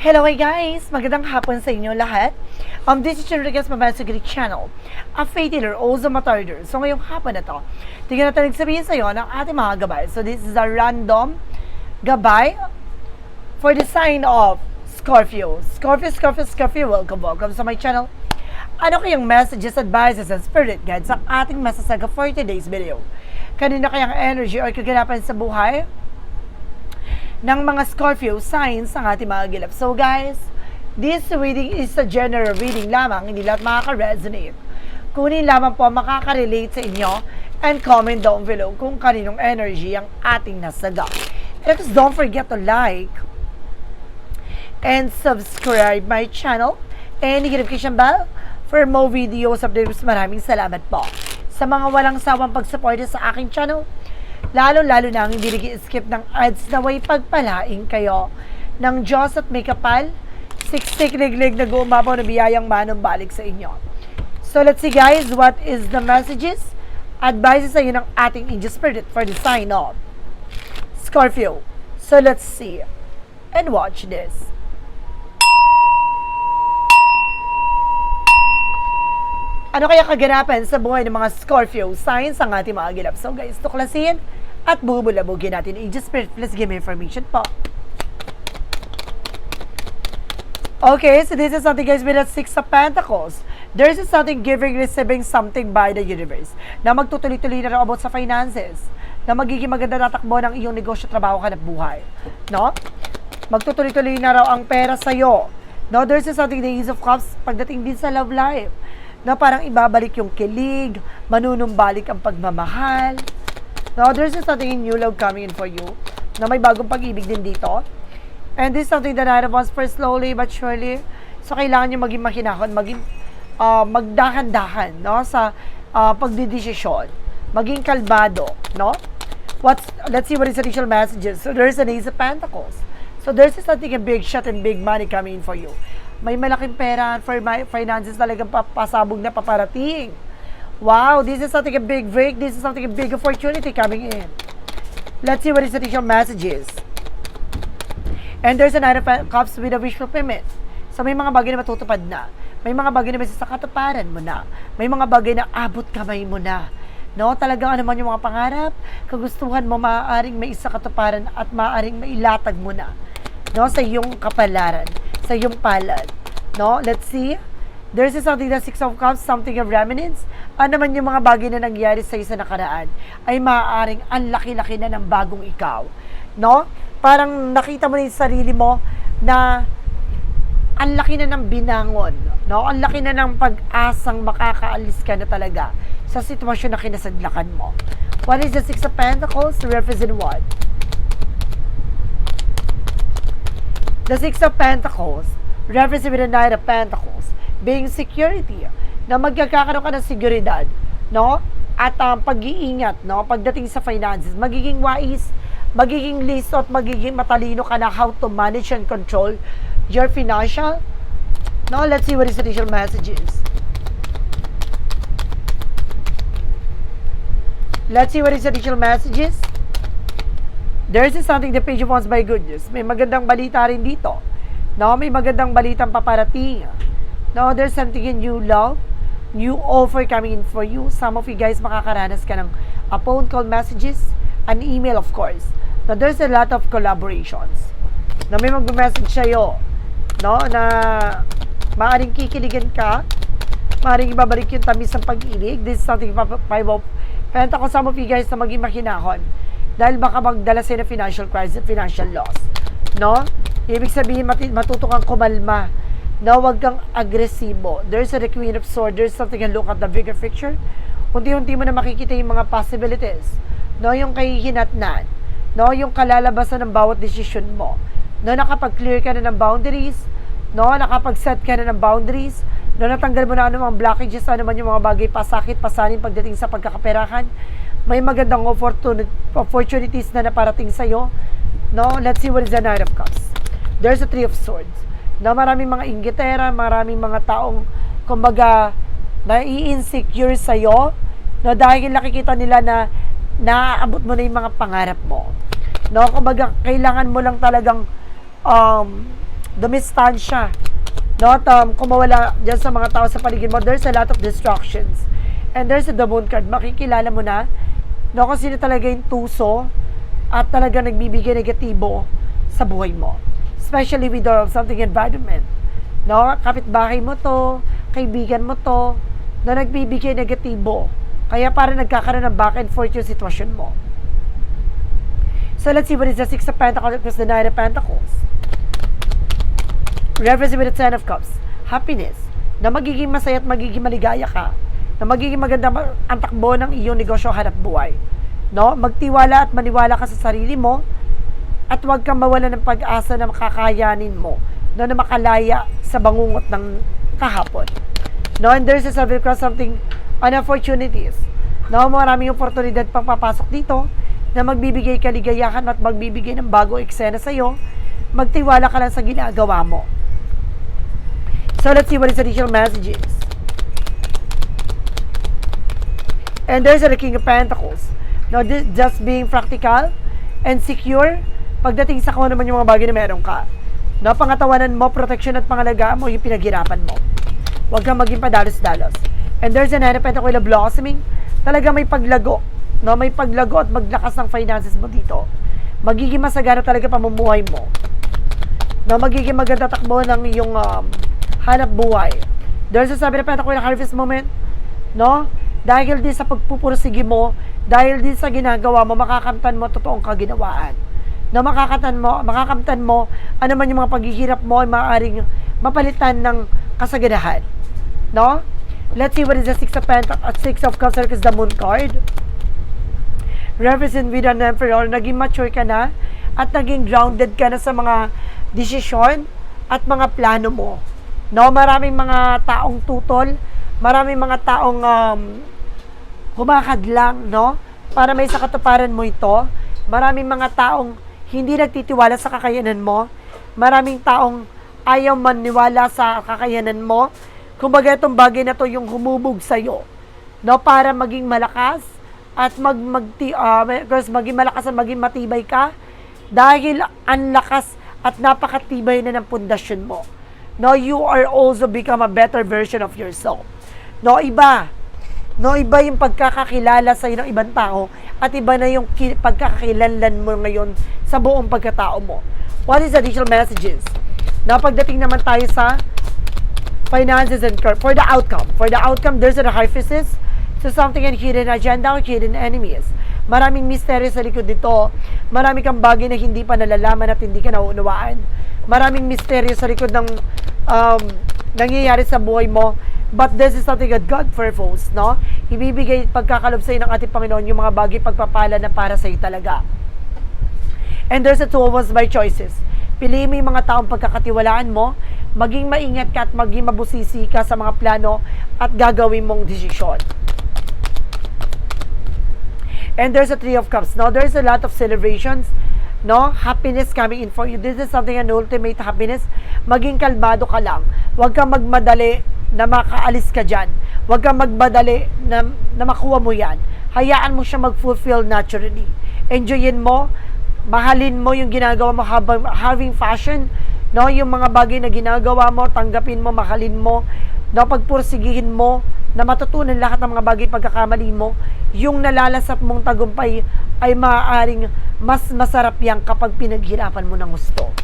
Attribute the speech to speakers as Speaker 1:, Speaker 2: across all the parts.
Speaker 1: Hello hey guys! Magandang hapon sa inyo lahat. Um, this is Enriquez Mabasa Greek Channel, a faith healer, also matarder. So ngayong hapon na to, tingnan natin nagsabihin sa iyo ng ating mga gabay. So this is a random gabay for the sign of Scorpio. Scorpio, Scorpio, Scorpio, welcome, welcome sa my channel. Ano kayang messages, advices, and spirit guides ang ating masasaga for today's video? Kanina kayang energy or kaganapan sa buhay? Ng mga Scorpio signs ang ating mga gilap. So guys, this reading is a general reading lamang, hindi lahat makaka-resonate. Kunin lamang po makaka-relate sa inyo and comment down below kung kaninong energy ang ating nasaga. And please don't forget to like and subscribe my channel and notification bell for more videos updates. Maraming salamat po sa mga walang sawang pagsuporta sa aking channel lalo-lalo na ang hindi nag-skip ng ads na way pagpalaing kayo ng Diyos at may kapal, siksik liglig na gumapaw na biyayang manong balik sa inyo. So let's see guys, what is the messages? Advices sa iyo ng ating angel spirit for the sign of Scorpio. So let's see and watch this. Ano kaya kaganapan sa buhay ng mga Scorpio signs ang ating mga gilap? So guys, tuklasin at bubulabugin natin. Angel Spirit, please give me information po. Okay, so this is something guys with a Six of Pentacles. There is something giving, receiving something by the universe na magtutuloy-tuloy na rin about sa finances na magiging maganda na takbo ng iyong negosyo, trabaho, hanap buhay. No? Magtutuloy-tuloy na raw ang pera sa'yo. No, there's something the Ace of Cups pagdating din sa love life na parang ibabalik yung kilig, manunumbalik ang pagmamahal. No, there's just something in new love coming in for you na may bagong pag-ibig din dito. And this is something that I wants for slowly but surely. So, kailangan nyo maging makinahon, maging uh, magdahan-dahan no, sa uh, pagdidesisyon. Maging kalmado, no? What's, let's see what is the initial messages. So, there's an Ace of Pentacles. So, there's something a big shot and big money coming in for you may malaking pera for my finances talagang papasabog na paparating. Wow, this is something a big break. This is something a big opportunity coming in. Let's see what is the additional messages. And there's a Knight of Cups with a wish fulfillment. So may mga bagay na matutupad na. May mga bagay na may sa katuparan mo na. May mga bagay na abot kamay mo na. No, talagang ano man yung mga pangarap, kagustuhan mo maaaring may isa katuparan at maaaring mailatag mo na. No, sa iyong kapalaran sa iyong palad. No? Let's see. There's something that Six of Cups, something of remnants. Ano naman yung mga bagay na nangyari sa isa nakaraan ay maaaring ang laki-laki na ng bagong ikaw. No? Parang nakita mo na yung sarili mo na ang laki na ng binangon. No? Ang laki na ng pag-asang makakaalis ka na talaga sa sitwasyon na kinasadlakan mo. What is the Six of Pentacles? Represent what? The Six of Pentacles, represent with the Knight of Pentacles, being security, na magkakaroon ka ng seguridad, no? At um, pag-iingat, no? Pagdating sa finances, magiging wise, magiging listo at magiging matalino ka na how to manage and control your financial. No, let's see what is the initial messages. Let's see what is the initial messages. There is something the page wants by good news. May magandang balita rin dito. No, may magandang balitang paparating. No, there's something in new love, new offer coming in for you. Some of you guys makakaranas ka ng a phone call messages, an email of course. Now, there's a lot of collaborations. Na may mag-message sa'yo, no, na maaaring kikiligan ka, maaaring ibabalik yung tamis ng pag-ibig. This is something five of Pentacles, some of you guys na maging makinahon dahil baka magdala sa'yo financial crisis, financial loss. No? Ibig sabihin, matuto kang kumalma. No, wag kang agresibo. There's a the Queen of Swords. There's something and look at the bigger picture. Unti-unti mo na makikita yung mga possibilities. No, yung kahihinatnan. No, yung kalalabasan ng bawat decision mo. No, nakapag-clear ka na ng boundaries. No, nakapag-set ka na ng boundaries. No, natanggal mo na anumang blockages, ano man yung mga bagay pasakit, pasanin pagdating sa pagkakaperahan may magandang opportunities na naparating sa'yo. No? Let's see what is the Nine of Cups. There's a Three of Swords. Na maraming mga inggitera, maraming mga taong, kumbaga, nai-insecure sa'yo. No? Dahil nakikita nila na naaabot mo na yung mga pangarap mo. No? Kumbaga, kailangan mo lang talagang um, dumistansya. No, um, kung mawala dyan sa mga tao sa paligid mo, there's a lot of distractions. And there's the moon card. Makikilala mo na no, kung sino talaga yung tuso at talaga nagbibigay negatibo sa buhay mo. Especially with uh, something environment. No, kapitbahay mo to, kaibigan mo to, na nagbibigay negatibo. Kaya para nagkakaroon ng back and forth yung sitwasyon mo. So let's see what is the Six of Pentacles plus the Nine of Pentacles. Reference with the Ten of Cups. Happiness. Na magiging masaya at magiging maligaya ka. Na magiging maganda ma- ang takbo ng iyong negosyo hanap buhay. No? Magtiwala at maniwala ka sa sarili mo at huwag kang mawala ng pag-asa na makakayanin mo no, na makalaya sa bangungot ng kahapon. No, and there's a several cross something on opportunities. No, maraming oportunidad pang papasok dito na magbibigay kaligayahan at magbibigay ng bago eksena sa iyo. Magtiwala ka lang sa ginagawa mo. So let's see what is additional messages. And there's the King of Pentacles. Now, this, just being practical and secure pagdating sa kung ano man yung mga bagay na meron ka. No, pangatawanan mo, protection at pangalagaan mo yung pinaghirapan mo. Huwag kang maging padalos-dalos. And there's an Nine of na blossoming. Talaga may paglago. No, may paglago at maglakas ng finances mo dito. Magiging masagana talaga pamumuhay mo. No, magiging maganda takbo ng iyong um, hanap buhay. There's a sabi na Pentacles na harvest moment. No? Dahil din sa pagpupursige mo, dahil din sa ginagawa mo, makakamtan mo totoong kaginawaan. Na makakamtan mo, makakamtan mo, ano man yung mga paghihirap mo ay maaaring mapalitan ng kasaganahan. No? Let's see what is the Six of Pentacles, uh, Six of Cups, is the Moon card. Represent with an Emperor, naging mature ka na at naging grounded ka na sa mga desisyon at mga plano mo. No, maraming mga taong tutol, maraming mga taong um, humakadlang, no? Para may sakatuparan mo ito. Maraming mga taong hindi nagtitiwala sa kakayanan mo. Maraming taong ayaw maniwala sa kakayanan mo. Kumbaga itong bagay na to yung humubog sa'yo. No, para maging malakas at mag, magti, uh, maging malakas at maging matibay ka dahil ang lakas at napakatibay na ng pundasyon mo. No, you are also become a better version of yourself. No, iba. No, iba yung pagkakakilala sa ng ibang tao at iba na yung ki- pagkakakilanlan mo ngayon sa buong pagkatao mo. What is additional messages? Na pagdating naman tayo sa finances and cur- for the outcome. For the outcome, there's a hyphesis to something and hidden agenda or hidden enemies. Maraming misteryo sa likod nito. Marami kang bagay na hindi pa nalalaman at hindi ka nauunawaan. Maraming misteryo sa likod ng um, nangyayari sa buhay mo. But this is something that God purpose, no? Ibibigay pagkakalob sa iyo ng ating Panginoon yung mga bagay pagpapala na para sa iyo talaga. And there's a two of us by choices. Piliin mo yung mga taong pagkakatiwalaan mo, maging maingat ka at maging mabusisi ka sa mga plano at gagawin mong desisyon. And there's a Three of Cups. Now, there's a lot of celebrations, no? Happiness coming in for you. This is something an ultimate happiness. Maging kalmado ka lang. Huwag kang magmadali na makaalis ka dyan. Huwag kang magmadali na, na makuha mo yan. Hayaan mo siya mag-fulfill naturally. Enjoyin mo, mahalin mo yung ginagawa mo habang having fashion, no? Yung mga bagay na ginagawa mo, tanggapin mo, mahalin mo, no? Pagpursigihin mo, na matutunan lahat ng mga bagay pagkakamali mo, yung nalalasap mong tagumpay ay maaaring mas masarap yan kapag pinaghirapan mo ng gusto.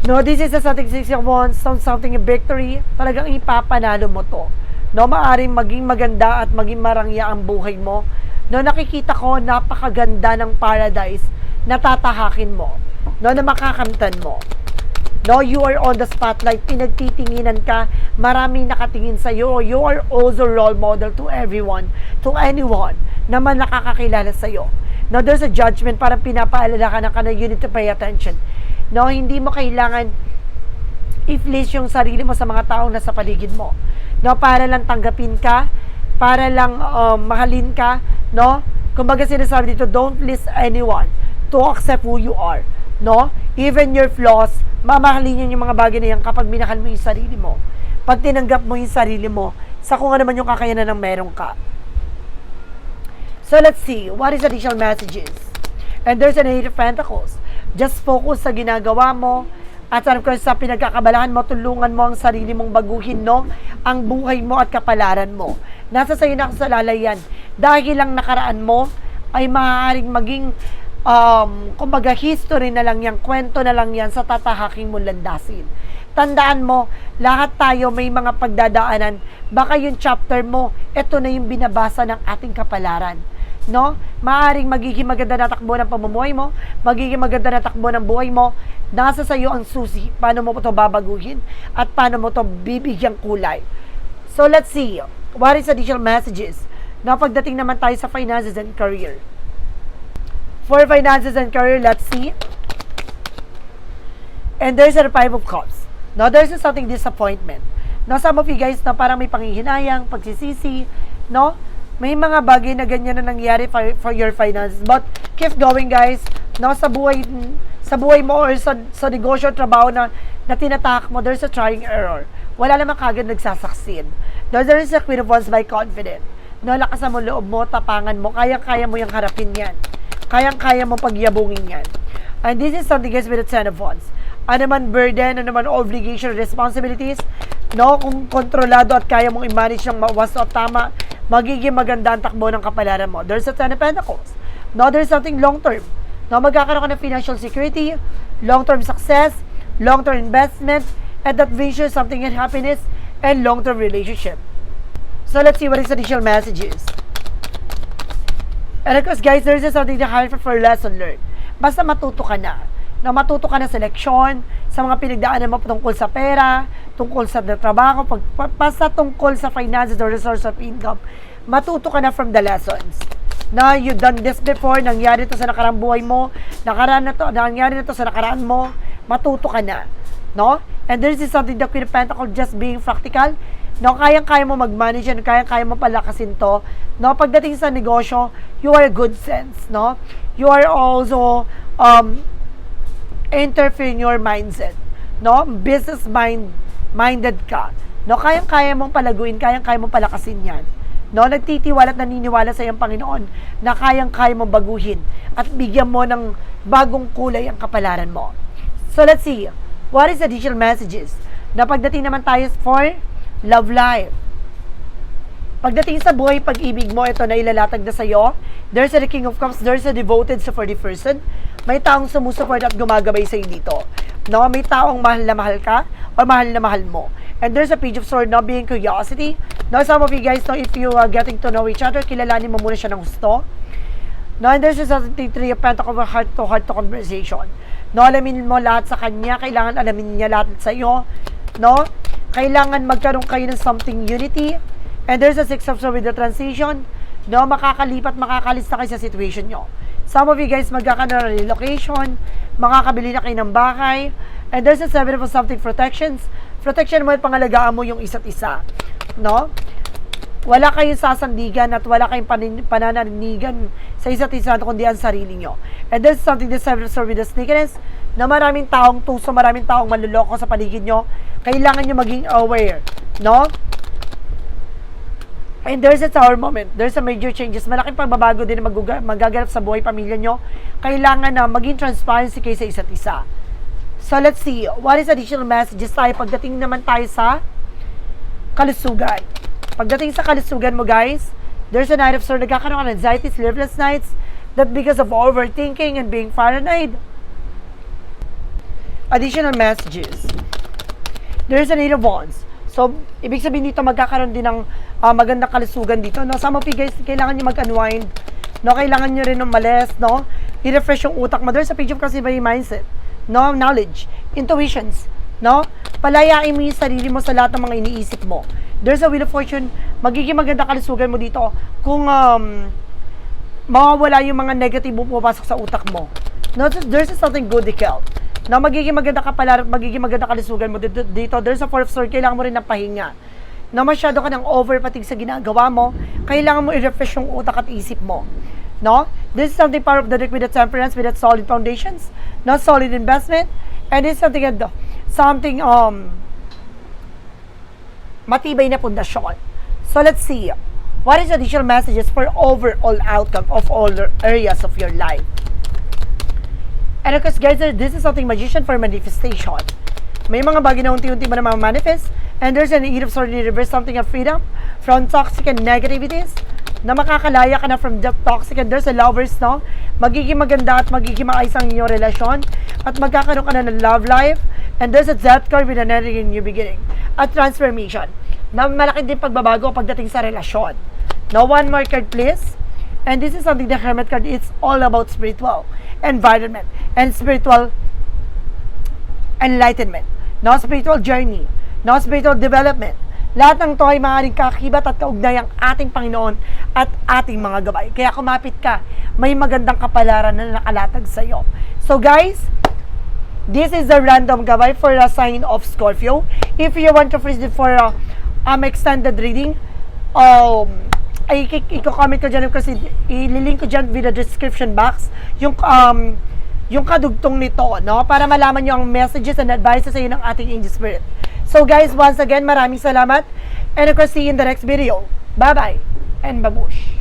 Speaker 1: No, this is a something six of wands, some- something a victory. Talagang ipapanalo mo to. No, maaring maging maganda at maging marangya ang buhay mo. No, nakikita ko napakaganda ng paradise na tatahakin mo. No, na makakamtan mo. No, you are on the spotlight, pinagtitinginan ka, maraming nakatingin sa iyo. You are also role model to everyone, to anyone na man nakakakilala sa iyo. Now, there's a judgment, parang pinapaalala ka na ka na you need to pay attention. No, hindi mo kailangan i-fleece yung sarili mo sa mga taong nasa paligid mo. No, para lang tanggapin ka, para lang um, mahalin ka, no? Kumbaga sinasabi dito, don't please anyone to accept who you are. No? Even your flaws, mamahalin yun yung mga bagay na yan kapag minahal mo yung sarili mo. Pag tinanggap mo yung sarili mo, sa kung ano man yung kakayanan ng meron ka. So let's see, what is additional messages? And there's an Eight of Pentacles. Just focus sa ginagawa mo. At of course, sa pinagkakabalahan mo, tulungan mo ang sarili mong baguhin, no? Ang buhay mo at kapalaran mo. Nasa sa'yo na kasalalay yan. Dahil lang nakaraan mo, ay maaaring maging, um, kumbaga, history na lang yan, kwento na lang yan sa tatahaking mong landasin. Tandaan mo, lahat tayo may mga pagdadaanan. Baka yung chapter mo, ito na yung binabasa ng ating kapalaran no? Maaring magiging maganda na takbo ng pamumuhay mo, magiging maganda na takbo ng buhay mo, nasa sa iyo ang susi, paano mo ito babaguhin, at paano mo ito bibigyang kulay. So let's see, what is additional messages na pagdating naman tayo sa finances and career. For finances and career, let's see. And there's a five of cups. Now, there's something disappointment. Now, some of you guys na parang may panghihinayang, pagsisisi, no? May mga bagay na ganyan na nangyari for, for your finances. But, keep going guys. No, sa buhay, sa buhay mo or sa, sa negosyo, trabaho na, na tinatak mo, there's a trying error. Wala naman kagad nagsasucceed. No, there is a queen of wands by confident. No, lakas mo loob mo, tapangan mo, kayang-kaya mo yung harapin yan. Kayang-kaya mo pagyabungin yan. And this is something guys with the ten of wands ano man burden, ano man obligation, responsibilities, no? Kung kontrolado at kaya mong i-manage ng wasto at tama, magiging maganda ang takbo ng kapalaran mo. There's a Ten of Pentacles. No, there's something long-term. No, magkakaroon ka ng financial security, long-term success, long-term investment, and that vision something in happiness, and long-term relationship. So let's see what is additional messages. And of course, guys, there's something to highlight for lesson learned. Basta matuto ka na na matuto ka ng seleksyon, sa mga pinagdaanan mo tungkol sa pera, tungkol sa trabaho, pag, basta tungkol sa finances or resource of income, matuto ka na from the lessons. Na you done this before, nangyari to sa nakarang buhay mo, nakaraan na to, nangyari na to sa nakaraan mo, matuto ka na. No? And this is something that Queen of Pentacles just being practical, no, kayang-kaya mo mag-manage and kayang-kaya mo palakasin to. No, pagdating sa negosyo, you are a good sense, no? You are also um, entrepreneur mindset, no? Business mind minded ka. No, kayang-kaya mong palaguin, kayang-kaya mong palakasin 'yan. No, nagtitiwala at naniniwala sa iyong Panginoon na kayang-kaya mong baguhin at bigyan mo ng bagong kulay ang kapalaran mo. So let's see. What is the additional messages? Na pagdating naman tayo for love life. Pagdating sa buhay pag-ibig mo, ito na ilalatag na sa iyo. There's a King of Cups, there's a devoted sa 40 person may taong sumusuport at gumagabay sa dito. No, may taong mahal na mahal ka or mahal na mahal mo. And there's a page of sword, no, being curiosity. No, some of you guys know if you are getting to know each other, kilalanin mo muna siya ng gusto. No, and there's a three of pentacles of heart to heart to conversation. No, alamin mo lahat sa kanya, kailangan alamin niya lahat sa iyo. No, kailangan magkaroon kayo ng something unity. And there's a six of swords with the transition. No, makakalipat, makakalista kayo sa situation nyo. Some of you guys magkakaroon ng relocation, makakabili na kayo ng bahay, and there's a seven of something protections. Protection mo at pangalagaan mo yung isa't isa. No? Wala kayong sasandigan at wala kayong panin- panananigan sa isa't isa kundi ang sarili nyo. And there's something that seven of with the sneakiness na maraming taong tuso, maraming taong manluloko sa paligid nyo. Kailangan nyo maging aware. No? And there's a tower moment. There's a major changes. Malaking pagbabago din na mag- magaganap sa buhay pamilya nyo. Kailangan na maging transparency kayo sa isa't isa. So let's see. What is additional messages tayo pagdating naman tayo sa kalusugan? Pagdating sa kalusugan mo guys, there's a night of sort nagkakaroon ng anxiety, sleepless nights, that because of overthinking and being paranoid. Additional messages. There's a eight of wands. So, ibig sabihin dito, magkakaroon din ng uh, magandang kalusugan dito. No? Some of you guys, kailangan nyo mag-unwind. No? Kailangan nyo rin ng malis, no? I-refresh yung utak mo. There's a page of kasi by mindset. No? Knowledge. Intuitions. No? Palayain mo yung sarili mo sa lahat ng mga iniisip mo. There's a wheel of fortune. Magiging maganda kalusugan mo dito kung um, mawawala yung mga negative mo pupasok sa utak mo. No? There's something good health na magiging maganda ka pala, magiging maganda kalusugan mo dito, dito. There's a fourth sword, kailangan mo rin ng pahinga. Na masyado ka ng overpatig sa ginagawa mo, kailangan mo i-refresh yung utak at isip mo. No? This is something part of the deck with the temperance, with that solid foundations, not solid investment, and it's something, something, um, matibay na pundasyon. So let's see. What is additional messages for overall outcome of all areas of your life? And of course, guys, this is something magician for manifestation. May mga bagay na unti-unti mo na manifest and there's an eight of swords in reverse, something of freedom from toxic and negativities na makakalaya ka na from that toxic and there's a lovers, no? Magiging maganda at magiging maayos ang inyong relasyon at magkakaroon ka na ng love life and there's a death card with an energy new beginning at transformation na malaki din pagbabago pagdating sa relasyon. Now, one more card, please. And this is something the Hermit card, it's all about spiritual environment and spiritual enlightenment, no spiritual journey, no spiritual development. Lahat ng to ay maaaring kakibat at kaugnay ang ating Panginoon at ating mga gabay. Kaya kumapit ka, may magandang kapalaran na nakalatag sa iyo. So guys, this is the random gabay for a sign of Scorpio. If you want to it for a um, extended reading, um, ay i-comment ko dyan kasi ililink ko dyan the description box yung um, yung kadugtong nito, no? Para malaman nyo ang messages and advices sa iyo ng ating angel spirit. So guys, once again, maraming salamat. And of course, see you in the next video. Bye-bye and babush.